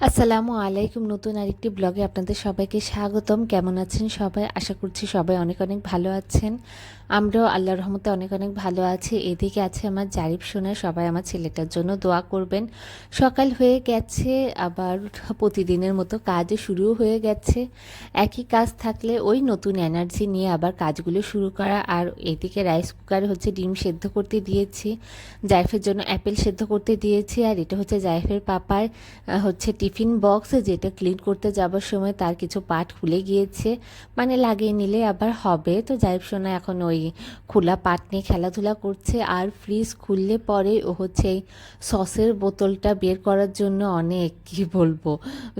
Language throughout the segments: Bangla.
আসসালামু আলাইকুম। নতুন আরেকটি ব্লগে আপনাদের সবাইকে স্বাগতম। কেমন আছেন সবাই? আশা করছি সবাই অনেক অনেক ভালো আছেন। আমরাও আল্লাহর রহমতে অনেক অনেক ভালো আছি। এদিকে আছে আমার জারিফ শোনা সবাই আমার ছেলেটার জন্য দোয়া করবেন। সকাল হয়ে গেছে, আবার প্রতিদিনের মতো কাজ শুরু হয়ে গেছে। একই কাজ থাকলে ওই নতুন এনার্জি নিয়ে আবার কাজগুলো শুরু করা। আর এদিকে রাইস কুকার হচ্ছে ডিম সেদ্ধ করতে দিয়েছি। জাইফের জন্য অ্যাপেল সেদ্ধ করতে দিয়েছি। আর এটা হচ্ছে জাইফের পাপার হচ্ছে টিফিন বক্স যেটা ক্লিন করতে যাবার সময় তার কিছু পার্ট খুলে গিয়েছে। মানে লাগিয়ে নিলে আবার হবে। তো জাইফ সোনা এখন ওই খোলা পাট নিয়ে খেলাধুলা করছে। আর ফ্রিজ খুললে পরে ও হচ্ছে সসের বোতলটা বের করার জন্য অনেক, কি বলব,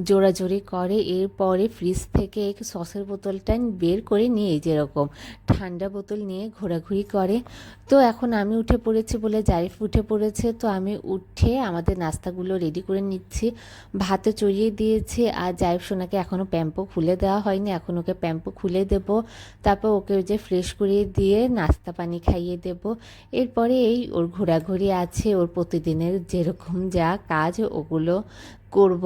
জোরাজোরি করে। এরপরে ফ্রিজ থেকে সসের বোতলটা বের করে নিয়ে যেরকম ঠান্ডা বোতল নিয়ে ঘোরাঘুরি করে। তো এখন আমি উঠে পড়েছি বলে জারিফ উঠে পড়েছে। তো আমি উঠে আমাদের নাস্তাগুলো রেডি করে নিচ্ছি। ভাতে চড়িয়ে দিয়েছি আর জাইব সোনাকে এখনও প্যাম্পো খুলে দেওয়া হয়নি। এখন ওকে প্যাম্পো খুলে দেব। তারপর ওকে ওই যে ফ্রেশ করিয়ে দিয়ে নাস্তা পানি খাইয়ে দেব। এরপরে এই ওর ঘোরাঘুরি আছে, ওর প্রতিদিনের যেরকম যা কাজ, ওগুলো করব।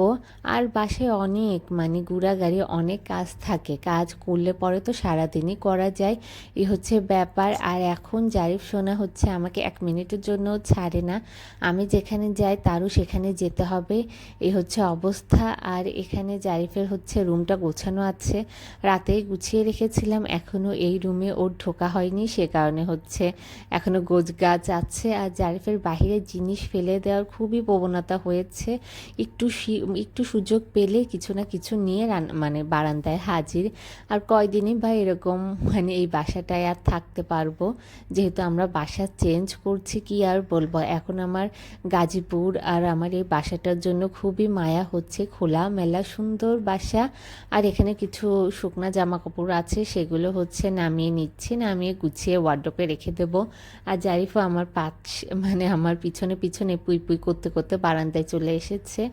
আর বাসায় অনেক মানে গুড়াগাড়ি অনেক কাজ থাকে। কাজ করলে পরে তো সারাদিনই করা যায়। এই হচ্ছে ব্যাপার। আর এখন জারিফ সোনা হচ্ছে আমাকে এক মিনিটের জন্য ছাড়ে না। আমি যেখানে যাই তারও সেখানে যেতে হবে। এই হচ্ছে অবস্থা। আর এখানে জারিফের হচ্ছে রুমটা গোছানো আছে। রাতেই গুছিয়ে রেখেছিলাম। এখনও এই রুমে ওর ঢোকা হয়নি, সে কারণে হচ্ছে এখনও গোছ গাছ আছে। আর জারিফের বাহিরে জিনিস ফেলে দেওয়ার খুবই প্রবণতা হয়েছে। একটু একটু সুযোগ পেলে কিছু না কিছু নিয়ে রান- মানে বারান্দায় হাজির। আর কয়দিনই বা এরকম মানে এই বাসাটায় আর থাকতে পারব? যেহেতু আমরা বাসা চেঞ্জ করছি, কি আর বলব? এখন আমার গাজীপুর আর আমার এই বাসাটার জন্য খুবই মায়া হচ্ছে। খোলা মেলা সুন্দর বাসা। আর এখানে কিছু শুকনা জামা কাপড় আছে, সেগুলো হচ্ছে নামিয়ে নিচ্ছি, নামিয়ে গুছিয়ে ওয়ার্ড্রপে রেখে দেব। আর জারিফও আমার পাশ মানে আমার পিছনে পিছনে পুই পুই করতে করতে বারান্দায় চলে এসেছে।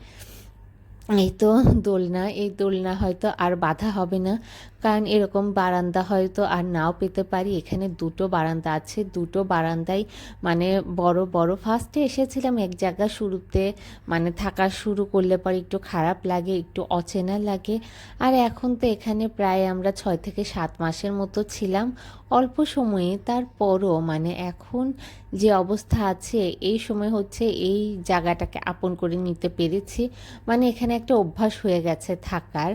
এই তো দোলনা এই দোলনা হয়তো আর বাধা হবে না। কারণ এরকম বারান্দা হয়তো আর নাও পেতে পারি। এখানে দুটো বারান্দা আছে। দুটো বারান্দায় মানে বড় বড় ফার্স্টে এসেছিলাম এক জায়গা শুরুতে। মানে থাকা শুরু করলে পরে একটু খারাপ লাগে, একটু অচেনা লাগে। আর এখন তো এখানে প্রায় আমরা ছয় থেকে সাত মাসের মতো ছিলাম। অল্প সময়ে তারপরও মানে এখন যে অবস্থা আছে, এই সময় হচ্ছে এই জায়গাটাকে আপন করে নিতে পেরেছি। মানে এখানে একটা অভ্যাস হয়ে গেছে থাকার।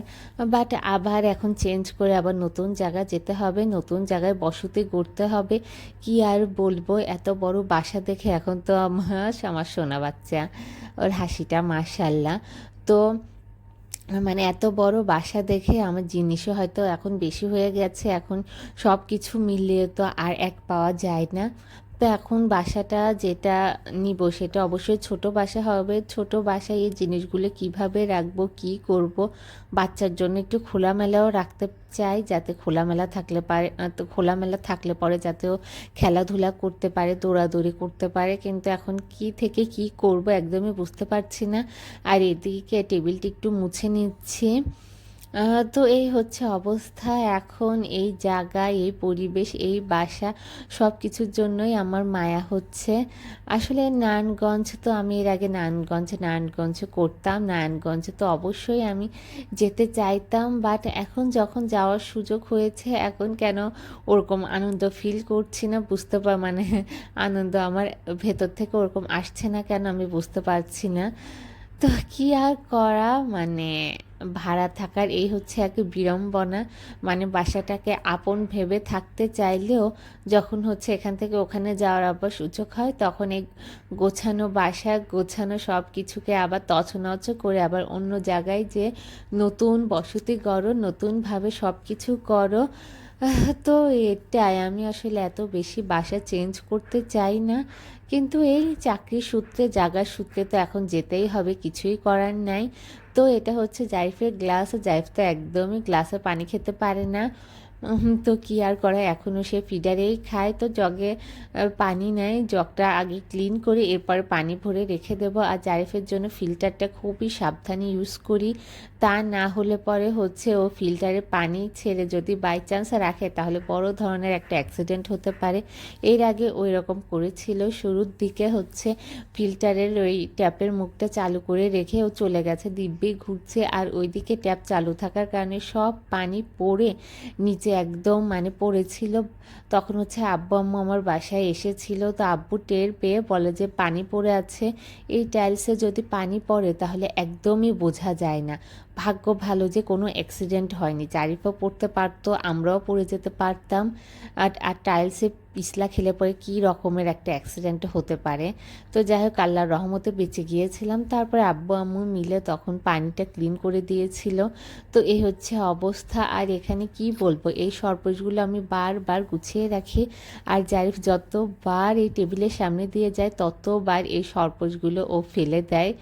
বাট আবার এখন চেঞ্জ করে আবার নতুন জায়গা যেতে হবে, নতুন জায়গায় বসতি গড়তে হবে। কি আর বলব, এত বড় বাসা দেখে এখন তো আমার আমার সোনা বাচ্চা, ওর হাসিটা মাশাল্লাহ তো মানে এত বড় বাসা দেখে আমার জিনিসও হয়তো এখন বেশি হয়ে গেছে, এখন সব কিছু মিলিয়ে তো আর এক পাওয়া যায় না। তো এখন বাসাটা যেটা নিব সেটা অবশ্যই ছোট বাসা হবে। ছোট বাসায় এই জিনিসগুলো কীভাবে রাখব, কি করব, বাচ্চার জন্য একটু খোলামেলাও রাখতে চাই যাতে খোলামেলা থাকলে পারে তো খোলামেলা থাকলে পরে যাতে ও খেলাধুলা করতে পারে, দৌড়াদৌড়ি করতে পারে। কিন্তু এখন কি থেকে কি করব একদমই বুঝতে পারছি না। আর এদিকে টেবিলটি একটু মুছে নিচ্ছি। তো এই হচ্ছে অবস্থা। এখন এই জায়গা এই পরিবেশ, এই বাসা সব কিছুর জন্যই আমার মায়া হচ্ছে। আসলে নারায়ণগঞ্জ তো আমি এর আগে নারায়ণগঞ্জ নারায়ণগঞ্জ করতাম। নারায়ণগঞ্জ তো অবশ্যই আমি যেতে চাইতাম। বাট এখন যখন যাওয়ার সুযোগ হয়েছে, এখন কেন ওরকম আনন্দ ফিল করছি না? বুঝতে পার মানে আনন্দ আমার ভেতর থেকে ওরকম আসছে না কেন আমি বুঝতে পারছি না। তো কি আর করা? মানে ভাড়া থাকার এই হচ্ছে এক বিড়ম্বনা। মানে বাসাটাকে আপন ভেবে থাকতে চাইলেও যখন হচ্ছে এখান থেকে ওখানে যাওয়ার আবার সুযোগ হয়, তখন এই গোছানো বাসা, গোছানো সব কিছুকে আবার তছনছ করে আবার অন্য জায়গায় যে নতুন বসতি করো নতুনভাবে সব কিছু করো। তো এটাই, আমি আসলে এত বেশি বাসা চেঞ্জ করতে চাই না। কিন্তু এই চাকরির সূত্রে জাগার সূত্রে তো এখন যেতেই হবে, কিছুই করার নাই। তো এটা হচ্ছে জাইফের গ্লাস জাইফ তো একদমই গ্লাসে পানি খেতে পারে না। তো কি আর করা? এখনও সে ফিডারেই খায়, তো জগে পানি নেয়। জগটা আগে ক্লিন করে এরপরে পানি ভরে রেখে দেবো। আর জারিফের জন্য ফিল্টারটা খুবই সাবধানে ইউজ করি। তা না হলে পরে হচ্ছে ও ফিল্টারে পানি ছেড়ে যদি বাই চান্স রাখে, তাহলে বড় ধরনের একটা অ্যাক্সিডেন্ট হতে পারে। এর আগে ওই রকম করেছিল। শুরুর দিকে হচ্ছে ফিল্টারের ওই ট্যাপের মুখটা চালু করে রেখে ও চলে গেছে, দিব্যি ঘুরছে। আর ওইদিকে ট্যাপ চালু থাকার কারণে সব পানি পড়ে নিচে একদম মানে পড়েছিল। তখন হচ্ছে আব্বু আম্মু আমার বাসায় এসেছিল। তো আব্বু টের পেয়ে বলে যে, পানি পড়ে আছে। এই টাইলসে যদি পানি পড়ে, তাহলে একদমই বোঝা যায় না। ভাগ্য ভালো যে কোনো অ্যাক্সিডেন্ট হয়নি। চারিফও পড়তে পারতো, আমরাও পড়ে যেতে পারতাম। আর আর টাইলসে পিছলা খেলে পরে কী রকমের একটা অ্যাক্সিডেন্ট হতে পারে? তো যাই হোক আল্লাহর রহমতে বেঁচে গিয়েছিলাম। তারপরে আব্বু আম্মু মিলে তখন পানিটা ক্লিন করে দিয়েছিল। তো এই হচ্ছে অবস্থা। আর এখানে কি বলব? এই সরপোশগুলো আমি বারবার গুছিয়ে রাখি। আর জারিফ যতবার এই টেবিলের সামনে দিয়ে যায়, ততবার এই সরপোশগুলো ও ফেলে দেয়।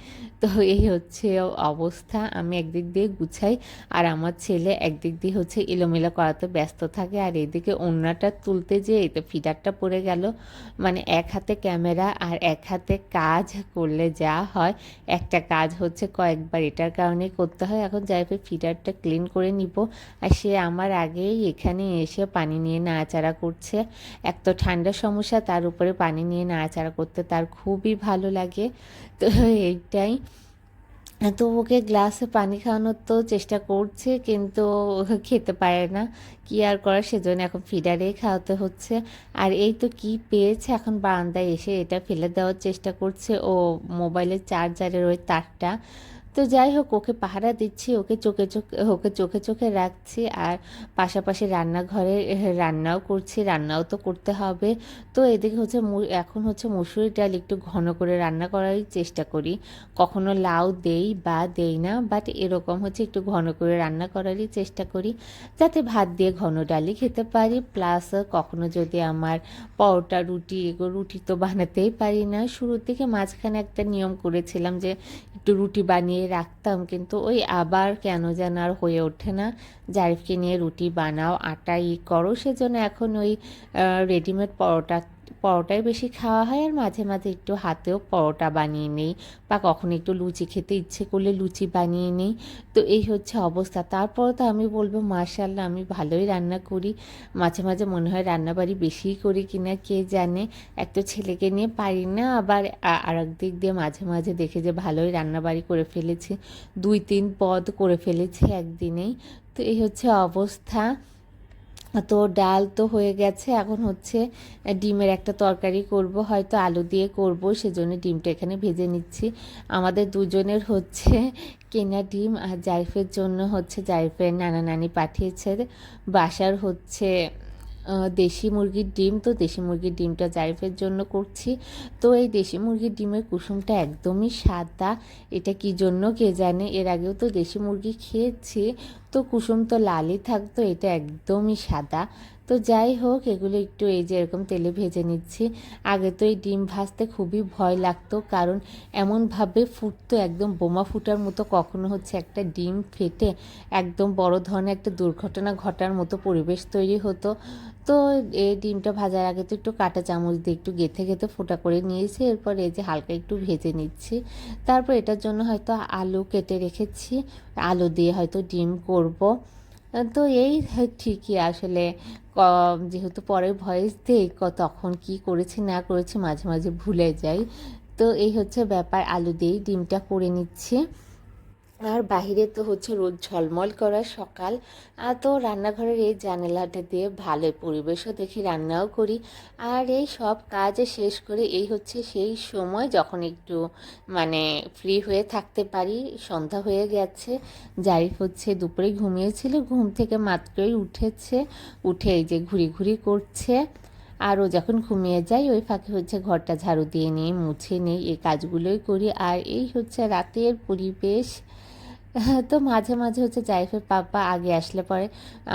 তো এই হচ্ছে অবস্থা। আমি একদিক দিয়ে গুছাই আর আমার ছেলে একদিক দিয়ে হচ্ছে এলোমেলো করাতে ব্যস্ত থাকে। আর এদিকে অন্যটা তুলতে যেয়ে তো ফিডারটা পড়ে গেল। মানে এক হাতে ক্যামেরা আর এক হাতে কাজ করলে যা হয়, একটা কাজ হচ্ছে কয়েকবার এটার কারণে করতে হয়। এখন যাই যাইবে ফিডারটা ক্লিন করে নিব। আর সে আমার আগেই এখানে এসে পানি নিয়ে নাড়াচাড়া করছে। এক তো ঠান্ডার সমস্যা, তার উপরে পানি নিয়ে নাড়াচাড়া করতে তার খুবই ভালো লাগে। তো এইটাই। তো ওকে গ্লাসে পানি খাওয়ানোর তো চেষ্টা করছে, কিন্তু খেতে পারে না। কি আর করার, সেজন্য এখন ফিডারে খাওয়াতে হচ্ছে। আর এই তো কি পেয়েছে, এখন বারান্দায় এসে এটা ফেলে দেওয়ার চেষ্টা করছে। ও মোবাইলের চার্জারের ওই তারটা। তো যাই হোক ওকে পাহারা দিচ্ছি, ওকে চোখে চোখে, ওকে চোখে চোখে রাখছি আর পাশাপাশি রান্নাঘরে, রান্নাও করছি, রান্নাও তো করতে হবে। তো এদিকে হচ্ছে এখন হচ্ছে মুসুরি ডাল একটু ঘন করে রান্না করারই চেষ্টা করি। কখনো লাউ দেই বা দেই না বাট এরকম হচ্ছে একটু ঘন করে রান্না করারই চেষ্টা করি, যাতে ভাত দিয়ে ঘন ডালই খেতে পারি। প্লাস কখনো যদি আমার পরোটা, রুটি এগুলো রুটি তো বানাতেই পারি না। শুরুর দিকে মাঝখানে একটা নিয়ম করেছিলাম যে একটু রুটি বানিয়ে রাখতাম। কিন্তু ওই আবার কেন যেন আর হয়ে ওঠে না। জারিফকে নিয়ে রুটি বানাও আটা ই করো, সেজন্য এখন ওই রেডিমেড পরোটা পরোটাই বেশি খাওয়া হয় আর মাঝে মাঝে একটু হাতেও পরোটা বানিয়ে নেই বা কখনো একটু লুচি খেতে ইচ্ছে করলে লুচি বানিয়ে নেই। তো এই হচ্ছে অবস্থা। তারপর তো আমি বলব মার্শাল্লাহ আমি ভালোই রান্না করি। মাঝে মাঝে মনে হয় রান্নাবাড়ি বেশিই করি কিনা কে জানে। এক তো ছেলেকে নিয়ে পারি না, আবার আর দিক দিয়ে মাঝে মাঝে দেখে যে ভালোই রান্নাবাড়ি করে ফেলেছি। দুই তিন পদ করে ফেলেছি একদিনেই। তো এই হচ্ছে অবস্থা। তো ডাল তো হয়ে গেছে। এখন হচ্ছে ডিমের একটা তরকারি করব, হয়তো আলু দিয়ে করব, সেজন্য ডিমটা এখানে ভেজে নিচ্ছি। আমাদের দুজনের হচ্ছে কেনা ডিম, আর জাইফের জন্য হচ্ছে জাইফের নানা নানি পাঠিয়েছে। বাসার হচ্ছে দেশি মুরগির ডিম, তো দেশি মুরগির ডিমটা জাইফের জন্য করছি। তো এই দেশি মুরগির ডিমের কুসুমটা একদমই সাদা। এটা কি জন্য কে জানে? এর আগেও তো দেশি মুরগি খেয়েছি। তো কুসুম তো লালই থাকতো এটা একদমই সাদা। তো যাই হোক, এগুলো একটু এই যে এরকম তেলে ভেজে নিচ্ছি। আগে তো এই ডিম ভাজতে খুবই ভয় লাগতো, কারণ এমনভাবে ফুটতো, একদম বোমা ফুটার মতো কখনো হচ্ছে একটা ডিম ফেটে একদম বড় ধরনের একটা দুর্ঘটনা ঘটার মতো পরিবেশ তৈরি হতো। তো এই ডিমটা ভাজার আগে তো একটু কাঁটা চামচ দিয়ে একটু গেথে গেথে ফোটা করে নিয়েছি। এরপর এই যে হালকা একটু ভেজে নিচ্ছি। তারপর এটার জন্য হয়তো আলু কেটে রেখেছি। আলু দিয়ে হয়তো ডিম করব। তো এই ঠিকই আসলে যেহেতু পরে ভয়েস দিই তখন কি করেছি না করেছি মাঝে মাঝে ভুলে যাই। তো এই হচ্ছে ব্যাপার, আলু দিয়েই ডিমটা করে নিচ্ছি। আর বাইরে তো হচ্ছে রোদ ঝলমল করা সকাল। তো রান্নাঘরের এই জানালাটা দিয়ে ভালো পরিবেশও দেখি, রান্নাও করি। আর এই সব কাজ শেষ করে এই হচ্ছে সেই সময় যখন একটু মানে ফ্রি হয়ে থাকতে পারি, সন্ধ্যা হয়ে গেছে। জারিফ হচ্ছে দুপুরে ঘুমিয়েছিল, ঘুম থেকে মাত্রই উঠেছে, উঠে এই যে ঘুরি ঘুরি করছে। আর ও যখন ঘুমিয়ে যায়, ওই ফাঁকে হচ্ছে ঘরটা ঝাড়ু দিয়ে নিই, মুছে নেই, এই কাজগুলোই করি। আর এই হচ্ছে রাতের পরিবেশ। তো মাঝে মাঝে হচ্ছে জাইফের পাপা আগে আসলে পরে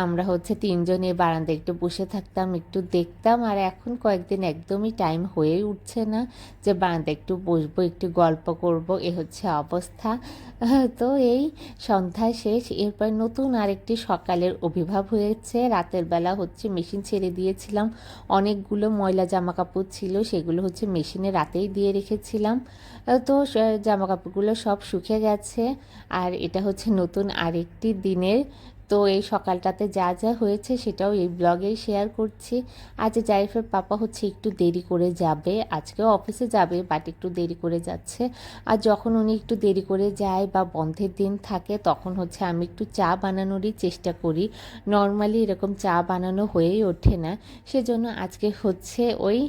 আমরা হচ্ছে তিনজনে বারান্দায় একটু বসে থাকতাম, একটু দেখতাম। আর এখন কয়েকদিন একদমই টাইম হয়েই উঠছে না যে বারান্দায় একটু বসবো, একটু গল্প করব, এ হচ্ছে অবস্থা। তো এই সন্ধ্যা শেষ, এরপর নতুন আরেকটি সকালের অভিভাব হয়েছে। রাতের বেলা হচ্ছে মেশিন ছেড়ে দিয়েছিলাম। অনেকগুলো ময়লা জামা কাপড় ছিল, সেগুলো হচ্ছে মেশিনে রাতেই দিয়ে রেখেছিলাম। তো জামা কাপড়গুলো সব শুকে গেছে। আর এটা হচ্ছে নতুন আরেকটি দিনের তো এই সকালটাতে যা যা হয়েছে সেটাও এই ব্লগেই শেয়ার করছি। আজ জাইফের পাপা হচ্ছে একটু দেরি করে যাবে। আজকেও অফিসে যাবে বাট একটু দেরি করে যাচ্ছে। আর যখন উনি একটু দেরি করে যায় বা বন্ধের দিন থাকে, তখন হচ্ছে আমি একটু চা বানানোরই চেষ্টা করি। নর্মালি এরকম চা বানানো হয়েই ওঠে না। সেজন্য আজকে হচ্ছে ওই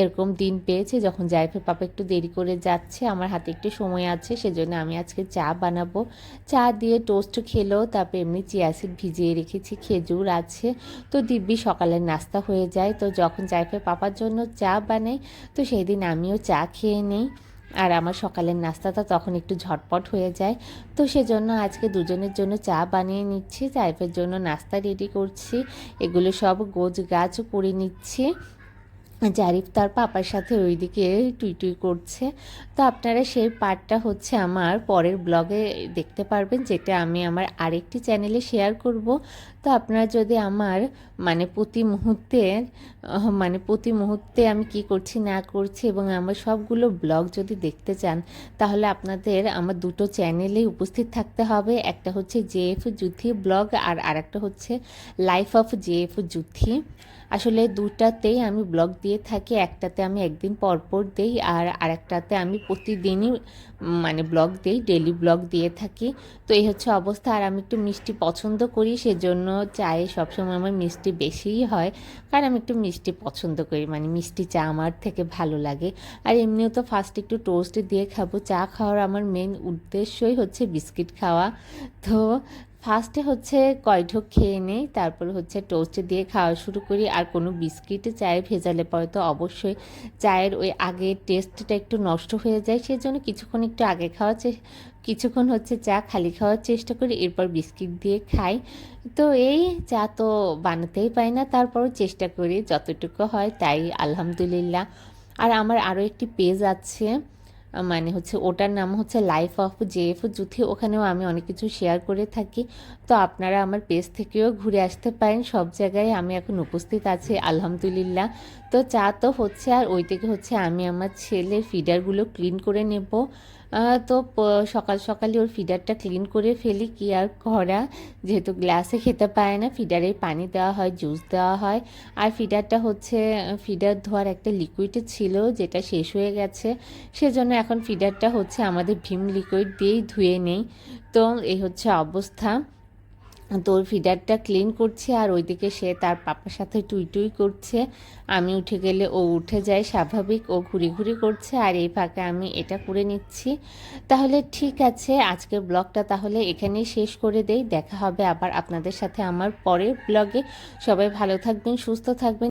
এরকম দিন পেয়েছে, যখন জাইফের পাপা একটু দেরি করে যাচ্ছে, আমার হাতে একটু সময় আছে, সেজন্য আমি আজকে চা বানাবো। চা দিয়ে টোস্ট খেলো, তারপর এমনি চিয়াসিড ভিজিয়ে রেখেছি, খেজুর আছে। তো দিব্যি সকালের নাস্তা হয়ে যায়। তো যখন জাইফের পাপার জন্য চা বানাই, তো সেই দিন আমিও চা খেয়ে নিই। আর আমার সকালের নাস্তাটা তখন একটু ঝটপট হয়ে যায়। তো সেজন্য আজকে দুজনের জন্য চা বানিয়ে নিচ্ছি। জাইফের জন্য নাস্তা রেডি করছি। এগুলো সব গোছ গাছ করে নিচ্ছি। জারিফ তার পাপার সাথে ওইদিকে টুই টুই করছে। তো আপনারা সেই পার্টটা হচ্ছে আমার পরের ব্লগে দেখতে পারবেন, যেটা আমি আমার আরেকটি চ্যানেলে শেয়ার করব। তো আপনারা যদি আমার মানে প্রতি মুহূর্তে মানে প্রতি মুহূর্তে আমি কি করছি, না করছি এবং আমার সবগুলো ব্লগ যদি দেখতে চান, তাহলে আপনাদের আমার দুটো চ্যানেলেই উপস্থিত থাকতে হবে। একটা হচ্ছে জেএফ জুথি ব্লগ আর আরেকটা হচ্ছে লাইফ অফ জেএফ জুথি আসলে দুটাতেই আমি ব্লগ দিয়ে থাকি, একটাতে আমি একদিন পরপর পর দিই আর আরেকটাতে আমি প্রতিদিনই মানে ব্লগ দিই ডেলি ব্লগ দিয়ে থাকি। তো এই হচ্ছে অবস্থা। আর আমি একটু মিষ্টি পছন্দ করি, সেজন্য চায়ে সবসময় আমার মিষ্টি বেশিই হয়। কারণ আমি একটু মিষ্টি পছন্দ করি মানে মিষ্টি চা আমার থেকে ভালো লাগে। আর এমনিও তো ফার্স্ট একটু টোস্ট দিয়ে খাব। চা খাওয়ার আমার মেন উদ্দেশ্যই হচ্ছে বিস্কিট খাওয়া। তো ফার্স্টে হচ্ছে কয়ঢোক খেয়ে নেই, তারপর হচ্ছে টোস্ট দিয়ে খাওয়া শুরু করি। আর কোনো বিস্কিট চায়ে ভেজালে পরে তো অবশ্যই চায়ের ওই আগের টেস্টটা একটু নষ্ট হয়ে যায়। সেই জন্য কিছুক্ষণ একটু আগে খাওয়া কিছুক্ষণ হচ্ছে চা খালি খাওয়ার চেষ্টা করি, এরপর বিস্কিট দিয়ে খাই। তো এই চা তো বানাতেই পাই না, তারপরও চেষ্টা করি, যতটুকু হয় তাই, আলহামদুলিল্লাহ। আর আমার আরও একটি পেজ আছে মানে হচ্ছে ওটার নাম হচ্ছে লাইফ অফ জেএফ জুথি ওখানেও আমি অনেক কিছু শেয়ার করে থাকি। তো আপনারা আমার পেজ থেকেও ঘুরে আসতে পারেন। সব জায়গায় আমি এখন উপস্থিত আছি, আলহামদুলিল্লাহ। তো চা তো হচ্ছে, আর ওই থেকে হচ্ছে আমি আমার ছেলে ফিডারগুলো ক্লিন করে নেব। তো সকাল সকালে ওর ফিডারটা ক্লিন করে ফেলি। কি আর করা? যেহেতু গ্লাসে খেতে পায় না ফিডারে পানি দেওয়া হয় জুস দেওয়া হয়। আর ফিডারটা হচ্ছে ফিডার ধোয়ার একটা লিকুইড ছিল, যেটা শেষ হয়ে গেছে। সেজন্য এখন ফিডারটা হচ্ছে আমাদের ভীম লিকুইড দিয়েই ধুয়ে নেই। তো এই হচ্ছে অবস্থা। তোর ফিডারটা ক্লিন করছে আর ওইদিকে সে তার পাপার সাথে টুই টুই করছে। আমি উঠে গেলে ও উঠে যায় স্বাভাবিক, ও ঘুরি ঘুরি করছে আর এই ফাঁকে আমি এটা করে নিচ্ছি। তাহলে ঠিক আছে, আজকের ব্লগটা তাহলে এখানেই শেষ করে দেই। দেখা হবে আবার আপনাদের সাথে আমার পরের ব্লগে। সবাই ভালো থাকবেন, সুস্থ থাকবেন।